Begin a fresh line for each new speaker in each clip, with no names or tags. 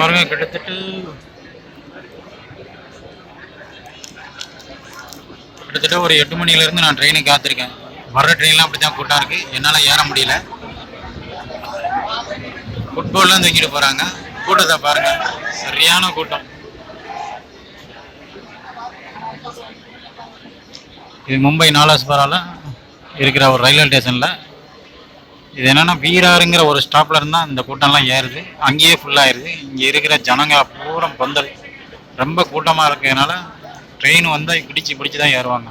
பாருங்க கிட்டத்தட்ட கிட்டத்தட்ட ஒரு எட்டு மணிலேருந்து நான் ட்ரெயினுக்கு காத்திருக்கேன். வர்ற ட்ரெயின்லாம் அப்படி தான் கூட்டம் இருக்குது என்னால் ஏற முடியல. ஃபுட்பால்லாம் தூக்கிட்டு போகிறாங்க கூட்டத்தை பாருங்க. சரியான கூட்டம். இது மும்பை நாலாஸ்பரால இருக்கிற ஒரு ரயில்வே ஸ்டேஷனில் இது என்னென்னா வீராருங்கிற ஒரு ஸ்டாப்பில் இருந்தால் இந்த கூட்டம்லாம் ஏறுது. அங்கேயே ஃபுல்லாகிடுது இங்கே இருக்கிற ஜனங்க பூரா பந்தல். ரொம்ப கூட்டமாக இருக்கிறதுனால ட்ரெயின் வந்தால் பிடிச்சி பிடிச்சு தான் ஏறுவாங்க.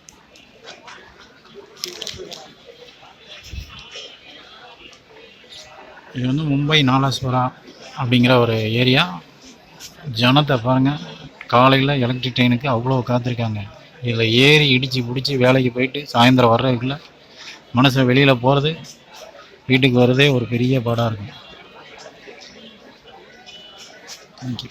இது வந்து மும்பை நாலாஸ்வரா அப்படிங்கிற ஒரு ஏரியா. ஜனத்தை பாருங்கள் காலையில் எலக்ட்ரிக் ட்ரெயினுக்கு அவ்வளோ காத்திருக்காங்க. இதில் ஏறி இடித்து பிடிச்சி வேலைக்கு போயிட்டு சாயந்தரம் வர்றதுக்குள்ள மனசை வெளியில் போகிறது வீட்டுக்கு வர்றதே ஒரு பெரிய பாடாக இருக்கும். தேங்க்யூ